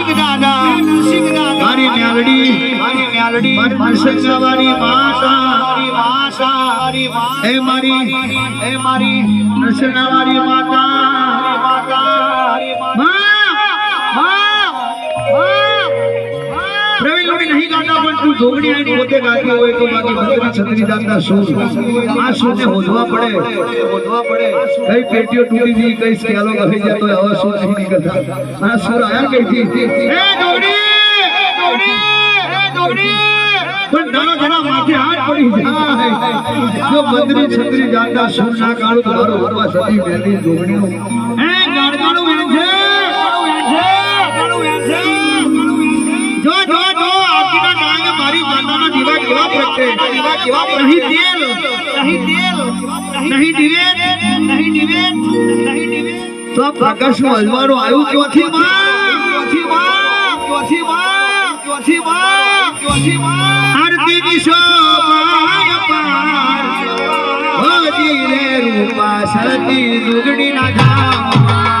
નરસિંહ દાદા નરસિંહ દાદા. મારી મ્યાલડી મારી નરસિંહવારી માતા મારી માતા મારી માતા એ મારી એ મારી નરસિંહવારી માતા પણ જોગણી આની પોતે ગાતી હોય તો બાકી ભગવાન છત્રીદાસના આ સૂરને હોધવા પડે હોધવા પડે. કઈ પેટીઓ તૂટી ગઈ કઈ સ્કેલો ગઈ જાય તો હવે સૂર નહીં નીકળતા. આ સુર આયા કઈ થી? હે જોગણી! જોગણી! હે જોગણી! પણ નાનો જણા માથે હાથ પડી જાય. જો મંત્રી છત્રી જાતા સુર ના કાઢું તમારું મારો વરવા સતી મેલી જોગણીનું. ગાડગાડું છે? નહીં તેલ નહીં તેલ નહીં દિવેટ નહીં દિવેટ નહીં દિવેટ તો આ પ્રકાશનું અજવાળું આવ્યું ક્યોથી માં ક્યોથી માં ક્યોથી માં ક્યોથી માં ક્યોથી માં આરતીની શોભાય પાર હોજી રે રૂપા સતી દુગડી ના ધામમાં